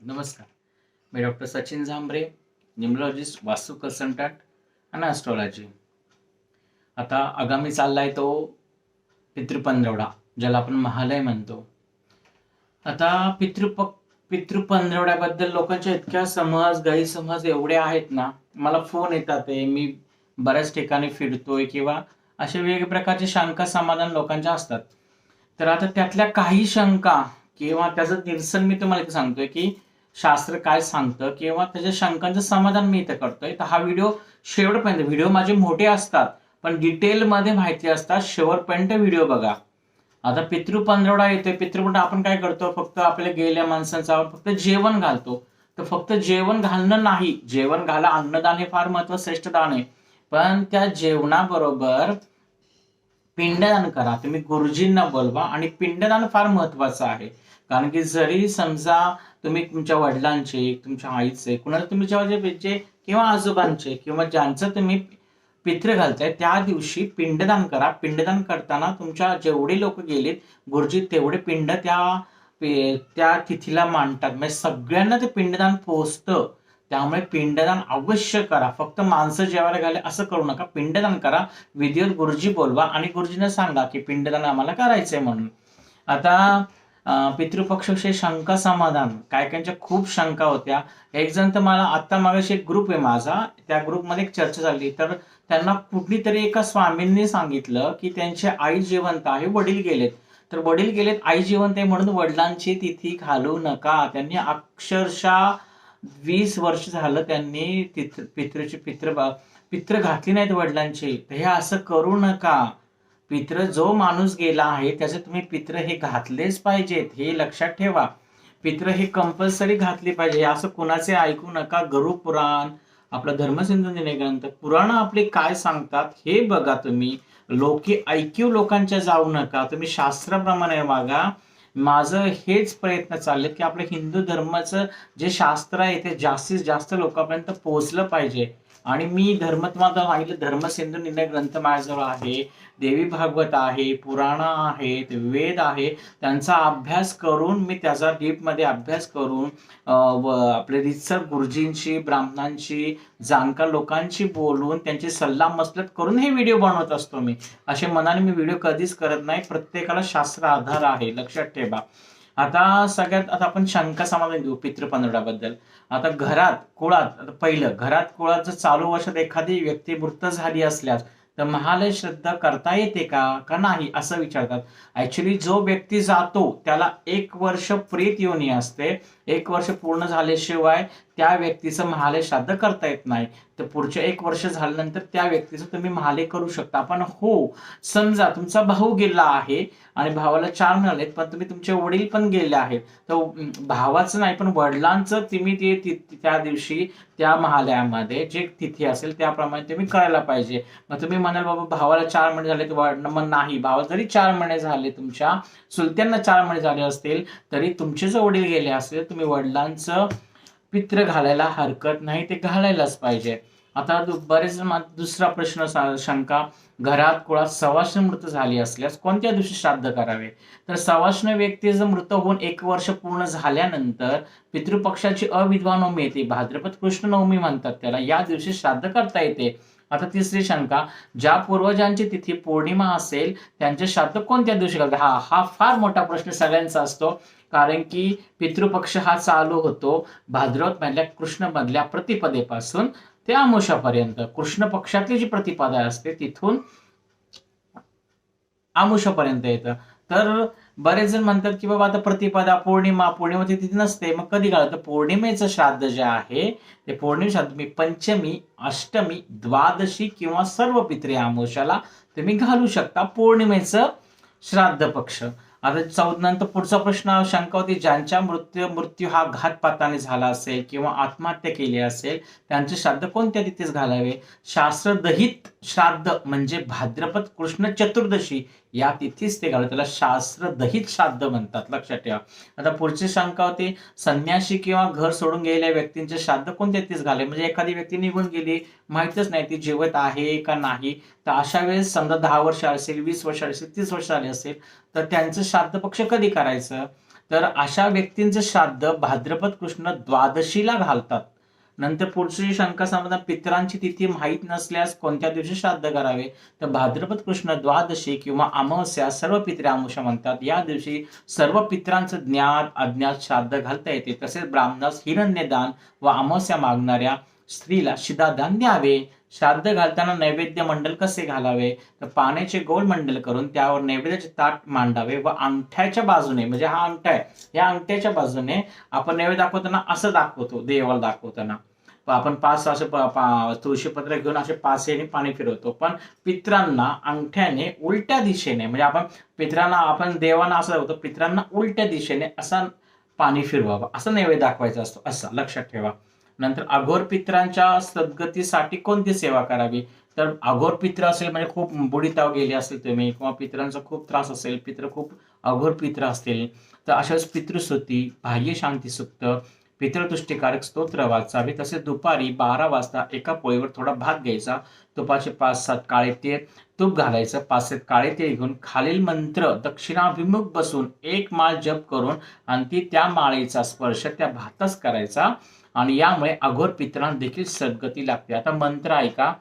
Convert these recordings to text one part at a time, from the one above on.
नमस्कार. मी डॉक्टर सचिन झांबरे न्युमलॉजिस्ट वास्तू कन्सल्टंट आणि ॲस्ट्रॉलॉजी आता आगामी चाललाय तो पितृपंधरवडा ज्याला आपण महालय म्हणतो. आता पितृप पितृपंधरवड्याबद्दल लोकांच्या इतक्या समज गैरसमज एवढे आहेत ना मला फोन येतात आहे. मी बऱ्याच ठिकाणी फिरतोय किंवा असे वेगवेगळ्या प्रकारचे शंका समाधान लोकांच्या असतात. तर आता त्यातल्या काही शंका किंवा त्याचं निरसन मी तुम्हाला सांगतोय की शास्त्र काय सांगतं किंवा त्याच्या शंकांचं समाधान मी इथे करतोय. तर हा व्हिडिओ शेवटपर्यंत व्हिडिओ माझे मोठे असतात पण डिटेलमध्ये माहिती असतात. शेवटपर्यंत व्हिडिओ बघा. आता पितृ पंधरवडा येतोय. पितृपंधरवडा आपण काय करतो? फक्त आपल्या गेल्या माणसांचा फक्त जेवण घालतो. तर फक्त जेवण घालणं नाही. जेवण घाला अन्नदान हे फार महत्त्व श्रेष्ठ दान आहे. पण त्या जेवणाबरोबर पिंडदान करा. तुम्ही गुरुजींना बोलवा. आणि पिंडदान फार महत्वाचं आहे. कारण की जरी समजा तुम्ही तुमच्या वडिलांचे तुमच्या आईचे कुणाला तुमच्या जे जे किंवा आजोबांचे किंवा ज्यांचं तुम्ही पित्र घालताय त्या दिवशी पिंडदान करा. पिंडदान करताना तुमच्या जेवढे लोक गेलेत गुरुजी तेवढे पिंड त्या त्या तिथीला मांडतात. म्हणजे सगळ्यांना ते पिंडदान पोहोचतं. त्यामुळे पिंडदान अवश्य करा. फक्त माणसं जेवायला घाले असं करू नका. पिंडदान करा. विधिवत गुरुजी बोलवा. आणि गुरुजींना सांगा की पिंडदान आम्हाला करायचंय म्हणून. आता पितृपक्षाविषयी शंका समाधान. काय काहींच्या खूप शंका होत्या. एक जण तर मला आत्ता मागाशी एक ग्रुप आहे माझा. त्या ग्रुपमध्ये एक चर्चा झाली. तर त्यांना कुठली तरी एका स्वामींनी सांगितलं की त्यांचे आई जिवंत आहे वडील गेलेत. तर वडील गेलेत आई जिवंत आहे म्हणून वडिलांची तिथी घालू नका. त्यांनी अक्षरशः वीस वर्ष झालं त्यांनी तिथ पितृची पित्र पित्र घातली नाहीत वडिलांची. तर हे असं करू नका. पित्र जो माणूस गेला आहे त्याचे तुम्ही पित्र हे घातलेच पाहिजेत हे लक्षात ठेवा. पित्र हे कंपल्सरी घातली पाहिजे. असं कुणाचे ऐकू नका. गरु पुराण आपलं धर्मसिंधू ग्रंथ पुराण आपले काय सांगतात हे बघा तुम्ही. लोकी ऐक्यू लोकांच्या जाऊ नका. तुम्ही शास्त्राप्रमाणे वागा. माझं हेच प्रयत्न चालले की आपलं हिंदू धर्माचं जे शास्त्र आहे ते जास्तीत जास्त लोकांपर्यंत पोहोचलं पाहिजे. आणि मी धर्म तुम्हाला सांगितलं धर्मसिंधू निर्णय ग्रंथ माझ्याजवळ आहे. देवी भागवत आहे पुराण आहेत वेद आहे त्यांचा अभ्यास करून मी त्याचा डीपमध्ये अभ्यास करून व आपले रितसर गुरुजींशी ब्राह्मणांशी जाणकार लोकांशी बोलून त्यांची सल्ला मसलत करून हे व्हिडिओ बनवत असतो मी. असे मनाने मी व्हिडिओ कधीच करत नाही. प्रत्येकाला शास्त्र आधार आहे. लक्षात ठेवा. आता सगळ्यात आता आपण शंका समाधान देऊ पितृपंधरवड्याबद्दल आता घरात कुळात पहिलं घरात कुळात जर चालू वर्षात एखादी व्यक्ती मृत झाली असल्यास तर महालय श्रद्धा करता येते का? का नाही? असं विचारतात. ऍक्च्युली जो व्यक्ती जातो त्याला एक वर्ष प्रेत योनी असते. एक वर्ष पूर्ण झाल्याशिवाय त्या व्यक्तीचं महालय श्राद्ध करता येत नाही. तर पुढचे एक वर्ष झाल्यानंतर त्या व्यक्तीचं तुम्ही महालय करू शकता. पण हो समजा तुमचा भाऊ गेला आहे आणि भावाला चार मिळाले पण तुम्ही तुमचे वडील पण गेले आहेत. तर भावाचं नाही पण वडिलांचं तुम्ही ते त्या दिवशी त्या महालयामध्ये जे तिथी असेल त्याप्रमाणे तुम्ही करायला पाहिजे. मग तुम्ही म्हणाल बाबा भावाला चार महिने झाले मग नाही भावा जरी चार महिने झाले तुमच्या सुलत्यांना चार महिने झाले असतील तरी तुमचे जे वडील गेले असतील तुम्ही वडिलांचं पित्र घालायला हरकत नाही ते घालायलाच पाहिजे. आता बरेच दुसरा प्रश्न शंका घरात कुळात सवाष्ण मृत झाली असल्यास कोणत्या दिवशी श्राद्ध करावे? तर सवाष्ण व्यक्ती जर मृत होऊन एक वर्ष पूर्ण झाल्यानंतर पितृपक्षाची अविधवा नवमी येते भाद्रपद कृष्ण नवमी म्हणतात त्याला या दिवशी श्राद्ध करता येते. आता तिसरी शंका ज्या पूर्वजांची तिथी पौर्णिमा असेल त्यांचे श्राद्ध कोणत्या दिवशी करतात? हा हा फार मोठा प्रश्न सगळ्यांचा असतो. कारण की पितृपक्ष हा चालू होतो भाद्रवत मधल्या कृष्ण मधल्या प्रतिपदेपासून ते आमुषापर्यंत. कृष्ण पक्षातली जी प्रतिपदा असते तिथून आमुषापर्यंत येतं. तर बरेच जण म्हणतात की बाबा आता प्रतिपदा पौर्णिमा पौर्णिमा तिथे नसते. मग कधी घालत पौर्णिमेचं श्राद्ध जे आहे ते पौर्णिमे श्राद्ध तुम्ही पंचमी अष्टमी द्वादशी किंवा सर्व पित्रे आमोशाला तुम्ही घालू शकता पौर्णिमेचं श्राद्ध पक्ष. आता चौद नंतर पुढचा प्रश्न शंका होती ज्यांच्या मृत्यू मृत्यू हा घातपाताने झाला असेल किंवा आत्महत्या केली असेल त्यांचे श्राद्ध कोणत्या तिथेच घालावे? शास्त्रदहित श्राद्ध म्हणजे भाद्रपद कृष्ण चतुर्दशी या तिथीच ते घालतात त्याला शास्त्र दहित श्राद्ध म्हणतात लक्षात ठेवा. आता पुढची शंका होती संन्यासी किंवा घर सोडून गेलेल्या व्यक्तींचे श्राद्ध कोणत्या तिथेच घाले म्हणजे एखादी व्यक्ती निघून गेली माहितच नाही ती जेवत आहे का नाही. तर अशा वेळेस समजा दहा वर्ष असेल वीस वर्ष असेल तीस वर्ष आले असेल तर त्यांचं श्राद्ध पक्ष कधी करायचं? तर अशा व्यक्तींचं श्राद्ध भाद्रपद कृष्ण द्वादशीला घालतात. नंतर पुढची शंका समाधान पितरांची तिथी माहीत नसल्यास कोणत्या दिवशी श्राद्ध करावे? तर भाद्रपद कृष्ण द्वादशी किंवा अमावस्या सर्व पित्रे अमावस्या म्हणतात. या दिवशी सर्व पित्रांचं ज्ञान अज्ञात श्राद्ध घालता येते. तसेच ब्राह्मणास हिरण्यदान व अमावस्या मागणाऱ्या स्त्रीला शिदादान द्यावे श्राद्ध घालताना नैवेद्य मंडल कसे घालावे? तर पाण्याचे गोल मंडल करून त्यावर नैवेद्याचे ताट मांडावे व अंगठ्याच्या बाजूने म्हणजे हा अंगठा आहे या अंगठ्याच्या बाजूने आपण नैवेद्य दाखवताना असं दाखवतो देवाला दाखवताना. आपण पाच असे तुळशीपत्र घेऊन असे पासेने पाणी फिरवतो पण पित्रांना अंगठ्याने उलट्या दिशेने म्हणजे आपण पित्रांना आपण देवांना असं दाखवतो पित्रांना उलट्या दिशेने असा पाणी फिरवावं असं नैवेद्य दाखवायचं असतो असं लक्षात ठेवा. नंतर अघोर पित्रांच्या सद्गतीसाठी कोणती सेवा करावी? तर अघोर पित्र असेल म्हणजे खूप बुडीताव गेले असेल तुम्ही किंवा पित्रांचा खूप त्रास असेल पित्र खूप अघोर पित्र असतील तर अशाच पितृस्तुती बाह्य शांती सुक्त पितृतुष्टीकारक स्तोत्र वाचावे. तसेच दुपारी बारा वाजता एका पोळीवर थोडा भात घ्यायचा तुपाचे पाच सात काळे तेल तूप घालायचं पाच सात काळे तेल घेऊन खालील मंत्र दक्षिणाभिमुख बसून एक माळ जप करून आणि ती त्या माळेचा स्पर्श त्या भातास करायचा. आणि यामुळे अघोर पित्रांना देखील सद्गती लागते. आता मंत्र ऐका.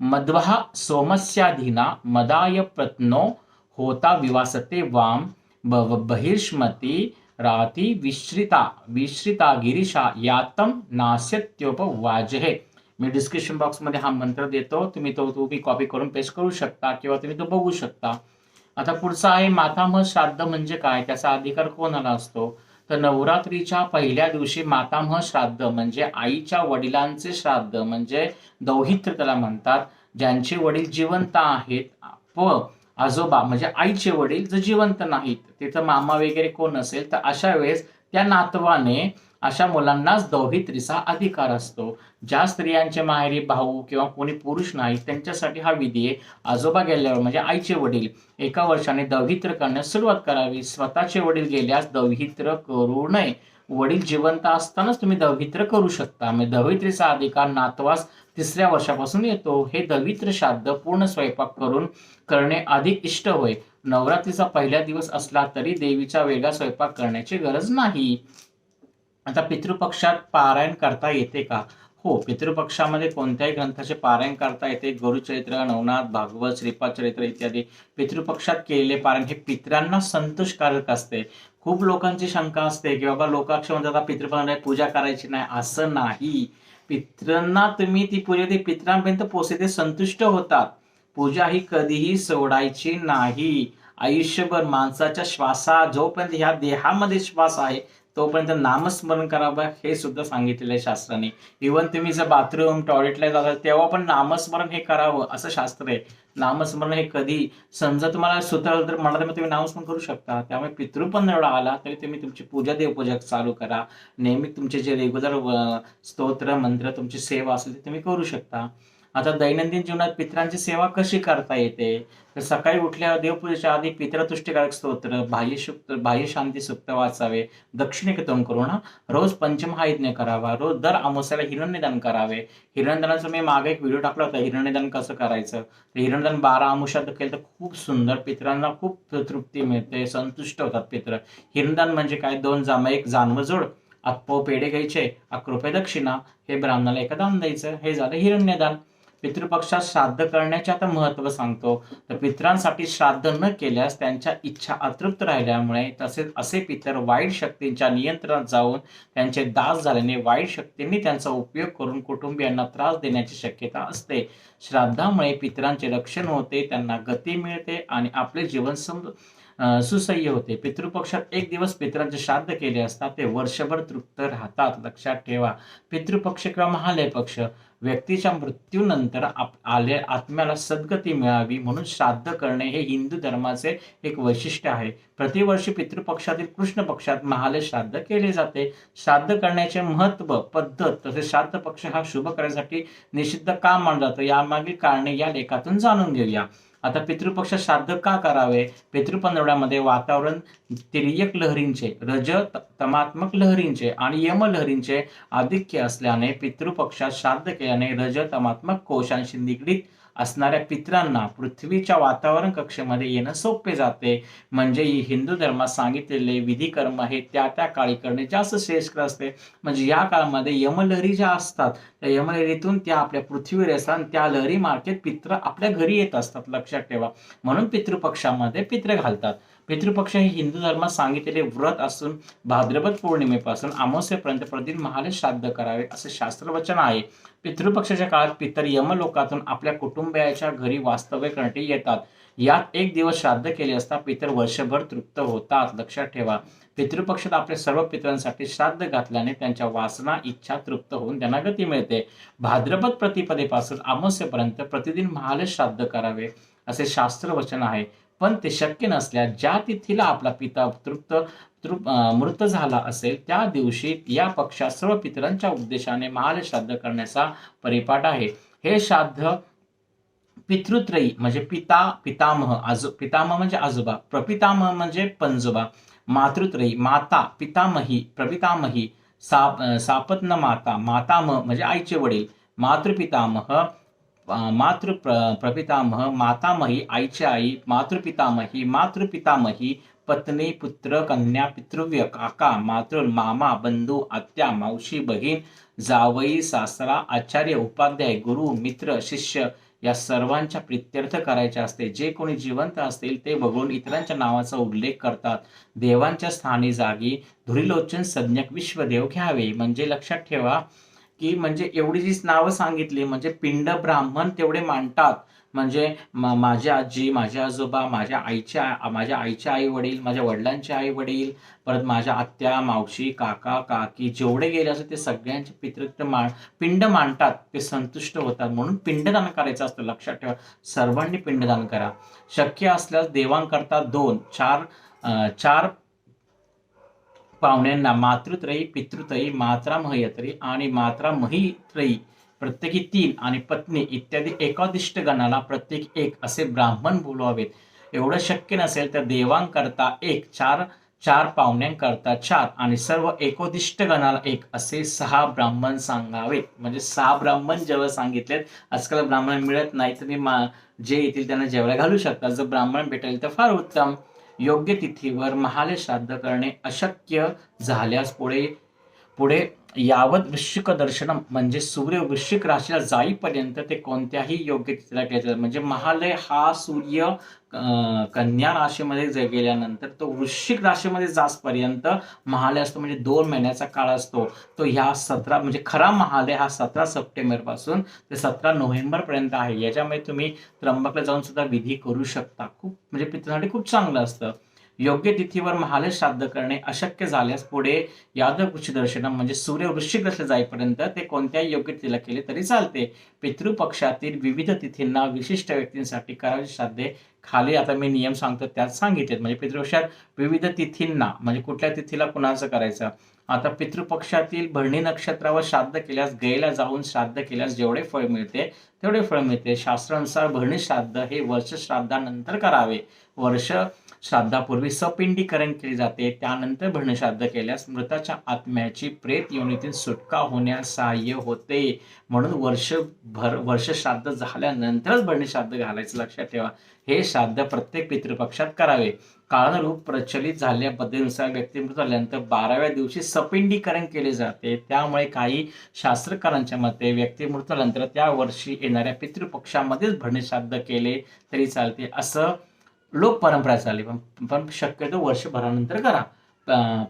मध्वा सोमस्याधीना मदाय प्रत्नो होता विवासते वाम ब- बहिर्ष्मती राती विश्रिता विश्रिता गिरीशा यातम नास्यत्योप वाजहे मी डिस्क्रिप्शन बॉक्समध्ये हा मंत्र देतो. तुम्ही तो तुम्ही कॉपी करून पेस्ट करू शकता किंवा तुम्ही तो बघू शकता. आता पुढचा आहे मातामह श्राद्ध म्हणजे काय? त्याचा अधिकार कोणाला असतो? तर नवरात्रीच्या पहिल्या दिवशी मातामह श्राद्ध म्हणजे आईच्या वडिलांचे श्राद्ध म्हणजे दौहित्र त्याला म्हणतात ज्यांचे वडील जिवंत आहेत व आजोबा म्हणजे आईचे वडील जर जिवंत नाहीत तिथं मामा वगैरे कोण असेल तर अशा वेळेस त्या नातवाने अशा मुलांनाच दौहित्रीचा अधिकार असतो. ज्या स्त्रियांचे माहेरी भाऊ किंवा कोणी पुरुष नाही त्यांच्यासाठी हा विधी आजोबा गेल्यावर म्हणजे आईचे वडील एका वर्षाने दौहित्र करण्यास सुरुवात करावी. स्वतःचे वडील गेल्यास दौहित्र करू नये. वडील जिवंत असतानाच तुम्ही दवित्र करू शकता. म्हणजे दवित्रीचा अधिकार नातवास तिसऱ्या वर्षापासून येतो. हे दवित्र श्राद्ध पूर्ण स्वयंपाक करून करणे अधिक इष्ट होय. नवरात्रीचा पहिला दिवस असला तरी देवीचा वेगळा स्वयंपाक करण्याची गरज नाही. आता पितृपक्षात पारायण करता येते का? हो पितृपक्षामध्ये कोणत्याही ग्रंथाचे पारायण करता येते. गुरुचरित्र नवनाथ भागवत श्रीपाद चरित्र इत्यादी. पितृपक्षात केलेले पारायण हे पितरांना संतोषकारक असते. खूप लोकांची शंका असते की बाबा लोकाक्ष म्हणतात पितृपक्षाने पूजा करायची नाही. असं नाही. पित्रांना तुम्ही ती पूजा ती पित्रांपर्यंत पोचते ते संतुष्ट होतात. पूजा ही कधीही सोडायची नाही. आयुष्यभर माणसाच्या श्वासा जोपर्यंत ह्या देहामध्ये श्वास आहे तोपर्यंत नामस्मरण करावं हे सुद्धा सांगितलेलं आहे शास्त्राने. इवन तुम्ही जर बाथरूम टॉयलेटला जातात तेव्हा पण नामस्मरण हे करावं असं शास्त्र आहे. नामस्मरण हे कधी समजा तुम्हाला सुतर तर म्हणाल तर तुम्ही नामस्मरण करू शकता. त्यामुळे पितृ पण एवढा आला तरी तुम्ही तुमची पूजा देवपूजा चालू करा. नेहमी तुमचे जे रेग्युलर स्तोत्र मंत्र तुमची सेवा असेल ती तुम्ही करू शकता. आता दैनंदिन जीवनात पित्रांची सेवा कशी करता येते? तर सकाळी उठल्यावर देवपूजेच्या आधी पित्रतुष्टीकारक स्तोत्र बाह्यशुक्त बाह्य शांती सुक्त वाचावे दक्षिणेकडून करून हा रोज पंचमहायज्ञ करावा रोज दर अमावस्याला हिरण्यदान करावे. हिरण्यदानाचा मी मागे एक व्हिडिओ टाकला होता हिरण्यदान कसं करायचं? तर हिरण्यदान बारा अमावस्यात केलं तर खूप सुंदर पित्रांना खूप तृप्ती मिळते संतुष्ट होतात पित्र. हिरणदान म्हणजे काय? दोन जामा एक जानवजोड अप्पो पेढे घ्यायचे अकरा दक्षिणा हे ब्राह्मणाला एका दान द्यायचं हे झालं हिरण्यदान पितृपक्षात श्राद्ध करण्याचे आता महत्त्व सांगतो. तर पित्रांसाठी श्राद्ध न केल्यास त्यांच्या इच्छा अतृप्त राहिल्यामुळे तसेच असे पितर वाईट शक्तींच्या नियंत्रणात जाऊन त्यांचे दास झाल्याने वाईट शक्तींनी त्यांचा उपयोग करून कुटुंबियांना त्रास देण्याची शक्यता असते. श्राद्धामुळे पितरांचे रक्षण होते त्यांना गती मिळते आणि आपले जीवन सम सुसह्य होते. पितृपक्षात एक दिवस पितरांचे श्राद्ध केले असता ते वर्षभर तृप्त राहतात. लक्षात ठेवा. पितृपक्ष किंवा महालय पक्ष व्यक्तीच्या मृत्यूनंतर आप आले आत्म्याला सद्गती मिळावी म्हणून श्राद्ध करणे हे हिंदू धर्माचे एक वैशिष्ट्य आहे. प्रतिवर्षी पितृपक्षातील कृष्ण पक्षात महालय श्राद्ध केले जाते. श्राद्ध करण्याचे महत्त्व पद्धत तसेच श्राद्ध पक्ष हा शुभ करण्यासाठी निषिद्ध का मानला जातो यामागील कारणे या लेखातून जाणून घेऊया. आता पितृपक्ष श्राद्ध का करावे? पितृपंधरवड्यामध्ये वातावरण तिर्यक लहरींचे रज तमात्मक लहरींचे आणि यम लहरींचे आधिक्य असल्याने पितृपक्षात श्राद्ध केल्याने रज तमात्मक कोशांशी निगडीत असणाऱ्या पित्रांना पृथ्वीच्या वातावरण कक्षेमध्ये येणं सोपे जाते. म्हणजे ही हिंदू धर्मात सांगितलेले विधी कर्म हे त्या त्या काळी करणे जास्त श्रेष्ठ असते. म्हणजे या काळामध्ये यमलहरी ज्या असतात त्या यमलहरीतून त्या आपल्या पृथ्वीवर असतात त्या लहरी मार्केट पित्र आपल्या घरी येत असतात. लक्षात ठेवा. म्हणून पितृपक्षामध्ये पित्र घालतात. पितृपक्ष हे हिंदू धर्मात सांगितलेले व्रत असून भाद्रपद पौर्णिमेपासून अमावस्येपर्यंत प्रतिदिन महाले श्राद्ध करावे असे शास्त्रवचन आहे. पितृपक्षाच्या काळात पितर यमलोकातून आपल्या कुटुंबियाच्या घरी वास्तव्य करणे येतात. यात एक दिवस श्राद्ध केले असता पितर वर्षभर तृप्त होतात. लक्षात ठेवा पितृपक्षात आपल्या सर्व पितरांसाठी श्राद्ध घातल्याने त्यांच्या वासना इच्छा तृप्त होऊन त्यांना गती मिळते. भाद्रपद प्रतिपदेपासून अमावस्येपर्यंत प्रतिदिन महाले श्राद्ध करावे असे शास्त्रवचन आहे. पण ते शक्य नसल्यास ज्या तिथीला आपला पिता तृप्त तृप मृत झाला असेल त्या दिवशी या पक्षात सर्व पितरांच्या उद्देशाने महाल श्राद्ध करण्याचा परिपाठ आहे. हे श्राद्ध पितृत्रयी म्हणजे पिता पितामह आजो पितामह म्हणजे आजोबा प्रपितामह म्हणजे पंजोबा मातृत्रयी माता पितामही प्रपितामही साप सापत्न माता मातामह म्हणजे आईचे वडील मातृपितामह मातृ प्र- प्रपितामह मातामही आईची आई मातृपितामही मातृपितामही पत्नी पुत्र कन्या पितृव्य काका मातृ मामा बंधू आत्या मावशी बहीण जावई सासरा आचार्य उपाध्याय गुरु मित्र शिष्य या सर्वांच्या प्रित्यर्थ करायचे असते. जे कोणी जिवंत असतील ते बघून इतरांच्या नावाचा उल्लेख करतात. देवांच्या स्थानी जागी धुरीलोचन संज्ञक विश्वदेव घ्यावे. म्हणजे लक्षात ठेवा की म्हणजे एवढी जी नावं सांगितली म्हणजे पिंड ब्राह्मण तेवढे मांडतात. म्हणजे माझी आजी माझे आजोबा माझ्या आईच्या माझ्या आईचे आई वडील माझ्या वडिलांचे आई वडील परत माझ्या आत्या मावशी काका काकी जेवढे गेले असेल ते सगळ्यांचे पितृत्व मान पिंड मांडतात ते संतुष्ट होतात. म्हणून पिंडदान करायचं असतं लक्षात ठेवा. सर्वांनी पिंडदान करा. शक्य असल्यास देवांकरता दोन चार चार पाहुण्यांना मातृत्रयी पितृत्रयी मात्रा महयत्री आणि मात्रा महित्रयी प्रत्येकी तीन आणि पत्नी इत्यादी एकादिष्ट गणाला प्रत्येक एक असे ब्राह्मण बोलवावेत. एवढं शक्य नसेल तर देवांकरता एक चार चार पाहुण्यांकरता चार आणि सर्व एकोदिष्ट गणाला एक असे सहा ब्राह्मण सांगावेत. म्हणजे सहा ब्राह्मण जेव्हा सांगितलेत आजकाल ब्राह्मण मिळत नाही तुम्ही मा जे येतील त्यांना जेवायला घालू शकता. जर ब्राह्मण भेटेल तर फार उत्तम. योग्य तिथीवर महाले श्राद्ध करणे अशक्य झाल्यास पुढे पुढे यावत वृश्चिक दर्शनम म्हणजे सूर्य वृश्चिक राशीला जाईपर्यंत ते कोणत्याही योग्य तिथीला केलं म्हणजे महालय हा सूर्य कन्या राशीमध्ये जे गेल्यानंतर तो वृश्चिक राशीमध्ये जासपर्यंत महालय असतो म्हणजे दोन महिन्याचा काळ असतो. तो ह्या सतरा म्हणजे खरा महालय हा सतरा सप्टेंबरपासून ते सतरा नोव्हेंबर पर्यंत आहे. याच्यामध्ये तुम्ही त्र्यंबकला जाऊन सुद्धा विधी करू शकता. खूप म्हणजे पितृसाठी खूप चांगलं असतं. योग्य तिथीवर महालय श्राद्ध करणे अशक्य झाल्यास पुढे यादव दर्शनम म्हणजे सूर्य वृश्चिक राशीला जाईपर्यंत ते कोणत्याही योग्य तिथीला केले तरी चालते. पितृपक्षातील विविध तिथींना विशिष्ट व्यक्तींसाठी करायचे श्राद्धे खाली आता मी नियम सांगतो त्यात सांगितलेत. म्हणजे पितृपक्षात विविध तिथींना म्हणजे कुठल्या तिथीला कुणाचं करायचं? आता पितृपक्षातील भरणी नक्षत्रावर श्राद्ध केल्यास गैला जाऊन श्राद्ध केल्यास जेवढे फळ मिळते तेवढे फळ मिळते. शास्त्रानुसार भरणी श्राद्ध हे वर्ष श्राद्धानंतर करावे. वर्ष श्राद्धापूर्वी सपिंडीकरण केले जाते. त्यानंतर भरणश्राद्ध केल्यास मृताच्या आत्म्याची प्रेत योनीतून सुटका होण्यास सहाय्य होते. म्हणून वर्षभर वर्ष श्राद्ध झाल्यानंतरच भरणीश्राद्ध घालायचं लक्षात ठेवा. हे श्राद्ध प्रत्येक पितृपक्षात करावे. काळानुरूप प्रचलित झाल्याबद्दलनुसार पद्धतीनुसार व्यक्ती झाल्यानंतर बाराव्या दिवशी सपिंडीकरण केले जाते. त्यामुळे काही शास्त्रकारांच्या मते व्यक्तिमृत झाल्यानंतर त्या वर्षी येणाऱ्या पितृपक्षामध्येच भरणीश्राद्ध केले तरी चालते. असं लोक परंपरा चालली. पण पण शक्यतो वर्षभरानंतर करा.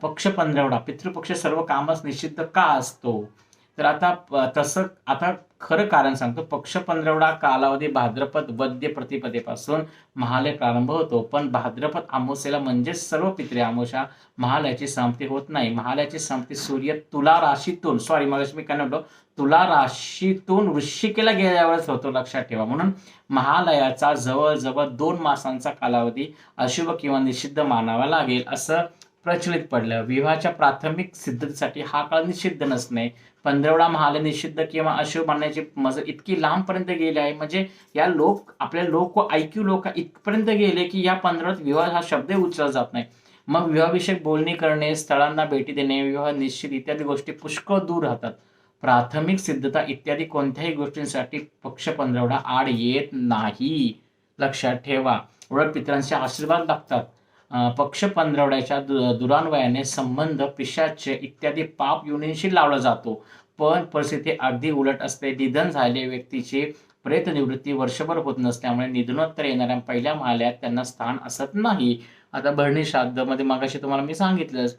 पक्ष पंधरवडा पितृपक्ष सर्व कामच निषिद्ध का असतो? तर आता तसं आता खरं कारण सांगतो. पक्ष पंधरवडा कालावधी भाद्रपद वद्य प्रतिपदेपासून महालय प्रारंभ होतो. पण भाद्रपद अमावस्येला म्हणजेच सर्व पित्रे अमावस्या महालयाची समाप्ती होत नाही. महालयाची समाप्ती सूर्य तुला राशीतून सॉरी मग मी काय म्हणतो तुला राशीतून वृश्चिकेला गेल्यावरच होतो लक्षात ठेवा. म्हणून महालयाचा जवळजवळ दोन मासांचा कालावधी अशुभ किंवा निषिद्ध मानावा लागेल असं प्रचलित पडलं. विवाहाच्या प्राथमिक सिद्धतेसाठी हा काळ निषिद्ध नसणे पंधरवडा महालय निषिद्ध किंवा अशुभ मानण्याची मजल इतकी लांबपर्यंत गेली आहे. म्हणजे या लोक आपल्या लोक ऐक्यू लोक इथपर्यंत गेले की या पंधरवड्यात विवाह हा शब्द उचलला जात नाही. मग विवाहविषयक बोलणी करणे स्थळांना भेटी देणे विवाह निश्चित इत्यादी गोष्टी पुष्कळ दूर राहतात. प्राथमिक सिद्धता इत्यादी कोणत्याही गोष्टींसाठी पक्ष पंधरवडा आड येत नाही. लक्षात ठेवा. उलट पित्रांचे आशीर्वाद लागतात. पक्ष पंधरवड्याच्या दु दुरान्वयाने संबंध पिशाच्य इत्यादी पाप योनींशी लावला जातो. पण परिस्थिती अगदी उलट असते. निधन झालेल्या व्यक्तीची प्रेतनिवृत्ती वर्षभर होत नसल्यामुळे निधनोत्तर येणाऱ्या पहिल्या महाल्यात त्यांना स्थान असत नाही. आता भरणी श्राद्धमध्ये मागाशी तुम्हाला मी सांगितलंच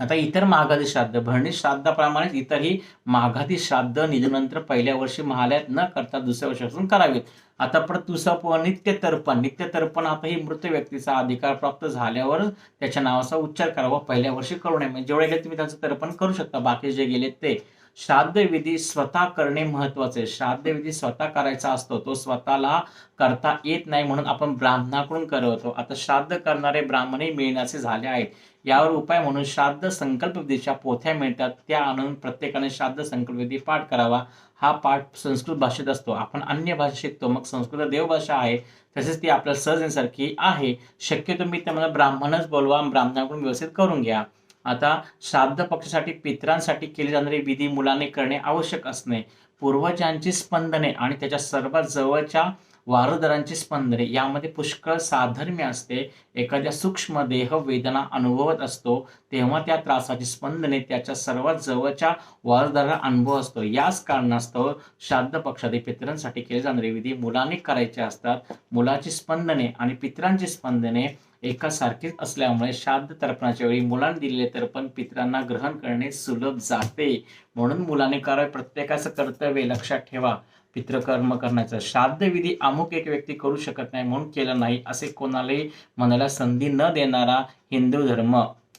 आता इतर माघादी श्राद्ध भरणी श्राद्धाप्रमाणेच इतरही माघाधी श्राद्ध निधनंतर पहिल्या वर्षी महालयात न करता दुसऱ्या वर्षापासून करावेत. आता परत दुसरं नित्य तर्पण नित्य तर्पण आता ही मृत व्यक्तीचा अधिकार प्राप्त झाल्यावर त्याच्या नावाचा उच्चार करावा पहिल्या वर्षी करू नये. म्हणजे जेवढे गेले तुम्ही त्याचं तर्पण करू शकता. बाकी जे गेले ते. श्राद्ध विधी स्वतः करणे महत्त्वाचे आहे. श्राद्ध विधी स्वतः करायचा असतो. तो स्वतःला करता येत नाही म्हणून आपण ब्राह्मणाकडून करवतो आता श्राद्ध करणारे ब्राह्मणही मिळण्याचे झाले आहेत. यावर उपाय म्हणून श्राद्ध संकल्पविधीच्या पोथ्या मिळतात. त्या आणून प्रत्येकाने श्राद्ध संकल्प विधी पाठ करावा. हा पाठ संस्कृत भाषेत असतो. आपण अन्य भाषा शिकतो. मग संस्कृत देवभाषा आहे. तसेच ती आपल्या सहजसारखी आहे. शक्यतो मी त्यामध्ये ब्राह्मणच बोलवा. ब्राह्मणाकडून व्यवस्थित करून घ्या. आता श्राद्ध पक्षासाठी पितरांसाठी केले जाणारे विधी मुलाने करणे आवश्यक असणे. पूर्वजांची स्पंदने आणि त्याच्या सर्वात जवळच्या वारदरांची स्पंदने यामध्ये पुष्कळ साधर्म्य असते. एखाद्या सूक्ष्म देह वेदना अनुभवत असतो तेव्हा त्या त्रासाची स्पंदने त्याच्या सर्वात जवळच्या वारदाराला अनुभव असतो. याच कारणास्तव श्राद्ध पक्षादी पितरांसाठी केले जाणारे विधी मुलाने करायचे असतात. मुलाची स्पंदने आणि पितरांची स्पंदने एकासारखीच असल्यामुळे श्राद्ध तर्पणाच्या वेळी मुलांनी दिलेले तर्पण पितरांना ग्रहण करणे सुलभ जाते. म्हणून मुलाने करावे प्रत्येकाचं कर्तव्य लक्षात ठेवा. पितृकर्म करण्याचं श्राद्धविधी अमुक एक व्यक्ती करू शकत नाही म्हणून केलं नाही असे कोणालाही म्हणायला संधी न देणारा हिंदू धर्म.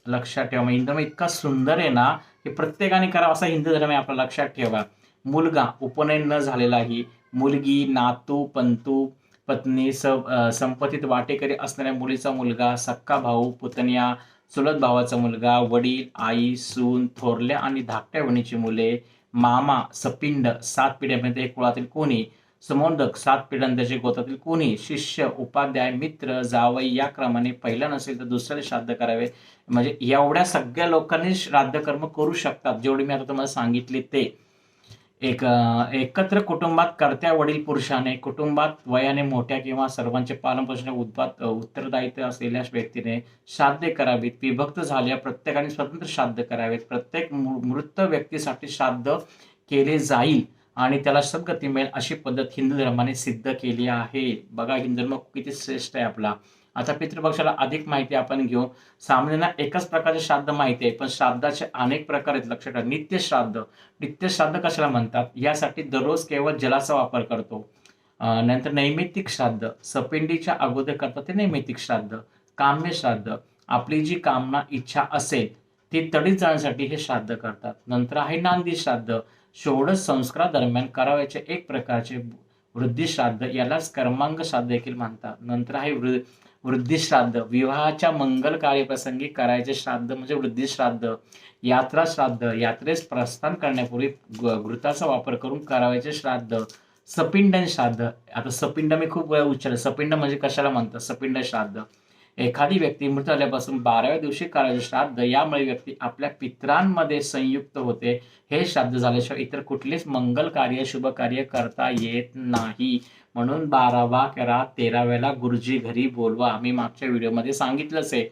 लक्षात ठेवा मग हिंदू धर्म इतका सुंदर आहे ना की प्रत्येकाने करावा असा हिंदू धर्म आहे आपला लक्षात ठेवा. मुलगा उपनयन न झालेलाही मुलगी नातू पंतू पत्नी स संपत्तीत वाटेकरी असणाऱ्या मुलीचा मुलगा सक्का भाऊ पुतण्या चुलत भावाचा मुलगा वडील आई सून थोरल्या आणि धाकट्या बहिणीची मुले मामा सपिंड सात पिढ्यामध्ये कुळातील कोणी समोदक सात पिढ्यांच्या गोतातील कोणी शिष्य उपाध्याय मित्र जावई या क्रमाने पहिला नसेल तर दुसऱ्याने श्राद्ध करावे. म्हणजे एवढ्या सगळ्या लोकांनी श्राद्ध कर्म करू शकतात जेवढे मी आता तुम्हाला सांगितले ते. एक एकत्र कुटुंबात कर्त्या वडील पुरुषाने कुटुंबात वयाने मोठ्या किंवा सर्वांचे पालनपोषण उद्भात उत्तरदायित्व असलेल्या व्यक्तीने श्राद्धे करावीत. विभक्त झाल्या प्रत्येकाने स्वतंत्र श्राद्ध करावेत. प्रत्येक मृ- मृत व्यक्तीसाठी श्राद्ध केले जाईल आणि त्याला सद्गती मिळेल अशी पद्धत हिंदू धर्माने सिद्ध केली आहे. बघा हिंदू धर्म किती श्रेष्ठ आहे आपला. आता पितृपक्षाला अधिक माहिती आपण घेऊ. सामान्यांना एकच प्रकारचे श्राद्ध माहिती आहे पण श्राद्धाचे अनेक प्रकार आहेत लक्षात ठेवा. नित्य श्राद्ध. नित्य श्राद्ध कशाला म्हणतात? यासाठी दररोज केवळ जलाचा वापर करतो. नंतर नैमित्तिक श्राद्ध. सपिंडीच्या अगोदर करतात ते नैमित्तिक श्राद्ध. काम्य श्राद्ध. आपली जी कामना इच्छा असेल ती तडीत जाण्यासाठी हे श्राद्ध करतात. नंतर आहे नांदी श्राद्ध. षोडश संस्कारादरम्यान करावयाचे एक प्रकारचे वृद्धी श्राद्ध. यालाच कर्मांग श्राद्ध देखील म्हणतात. नंतर आहे वृ वृद्धी श्राद्ध विवाहाच्या मंगल कार्यप्रसंगी करायचे श्राद्ध म्हणजे वृद्धी श्राद्ध यात्रा श्राद्ध यात्रेस प्रस्थान करण्यापूर्वी घृताचा वापर करून करावायचे श्राद्ध सपिंडन श्राद्ध. आता सपिंड मी खूप वेळा उच्चारलं. सपिंड म्हणजे कशाला म्हणतात? सपिंड श्राद्ध. एखादी व्यक्ती मृत झाल्यापासून बाराव्या दिवशी करायचे श्राद्ध यामुळे व्यक्ती आपल्या पित्रांमध्ये संयुक्त होते. हे श्राद्ध झाल्याशिवाय इतर कुठलेच मंगल कार्य शुभ कार्य करता येत नाही. म्हणून बारावा करा तेराव्याला गुरुजी घरी बोलवा. आम्ही मागच्या व्हिडिओमध्ये सांगितलंच आहे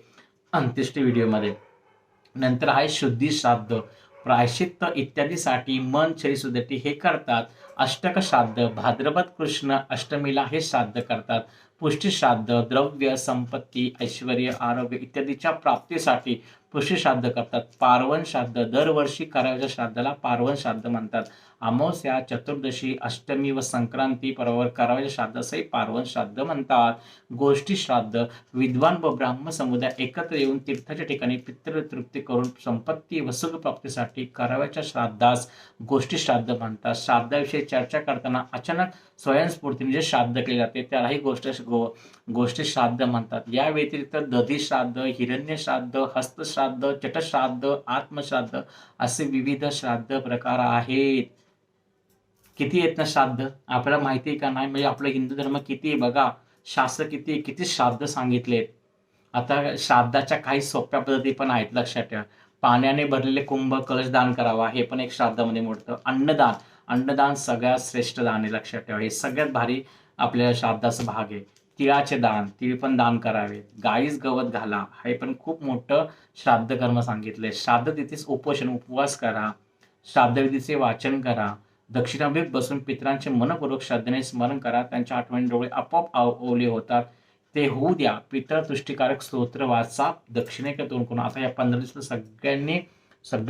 अंत्येष्टी व्हिडिओमध्ये. नंतर आहे शुद्धी श्राद्ध. प्रायश्चित्त इत्यादीसाठी मन शरीर सुदटी हे करतात. अष्टक श्राद्ध भाद्रपद कृष्ण अष्टमीला हे श्राद्ध करतात. पुष्टी श्राद्ध द्रव्य संपत्ती ऐश्वर आरोग्य इत्यादीच्या प्राप्तीसाठी कृषी श्राद्ध करतात. पार्वण श्राद्ध दरवर्षी करायच्या श्राद्धाला पार्वन श्राद्ध म्हणतात. अमावस्या चतुर्दशी अष्टमी व संक्रांती पर्वावर करावयाच्या श्राद्धासही पार्वन श्राद्ध म्हणतात. गोष्टी श्राद्ध विद्वान व ब्राह्मण समुदाय एकत्र येऊन तीर्थाच्या ठिकाणी पितृ तृप्ती करून संपत्ती व सुखप्राप्तीसाठी करावयाच्या श्राद्धास गोष्टी श्राद्ध म्हणतात. श्राद्धाविषयी चर्चा करताना अचानक स्वयंस्फूर्तीने जे म्हणजे श्राद्ध केले जाते. त्यालाही गोष्ट गो गोष्टी श्राद्ध म्हणतात. या व्यतिरिक्त दधी श्राद्ध हिरण्य श्राद्ध हस्तश्राद्ध चटश्राद्ध आत्मश्राद्ध असे विविध श्राद्ध प्रकार आहेत. किती आहेत ना श्राद्ध? आपल्याला माहिती आहे का नाही? म्हणजे आपला हिंदू धर्म किती आहे बघा. शास्त्र किती आहे, किती श्राद्ध सांगितलेत. आता श्राद्धाच्या काही सोप्या पद्धती पण आहेत लक्षात ठेवा. पाण्याने भरलेले कुंभ कलश दान करावा. हे पण एक श्राद्धामध्ये मोडतं. अन्नदान. अन्नदान सगळ्यात श्रेष्ठ दान आहे लक्षात ठेवा. हे सगळ्यात भारी आपल्या श्राद्धाचा भाग आहे. तिळाचे दान तिळ पण दान करावे गाईस गवत घाला. हे पण खूप मोठं श्राद्ध कर्म सांगितलंय. श्राद्ध तिथेच उपोषण उपवास करा. श्राद्धविधीचे वाचन करा. दक्षिणाभिमुख बसून पितरांचे मनपूर्वक श्रद्धेने स्मरण करा. त्यांच्या आठवणी डोळे आपोआप ओले होतात. ते होऊ द्या. पितर तुष्टीकारक स्तोत्र वाचा. दक्षिणेकडे तोंड करून. आता या पंधरा दिवसात सगळ्यांनी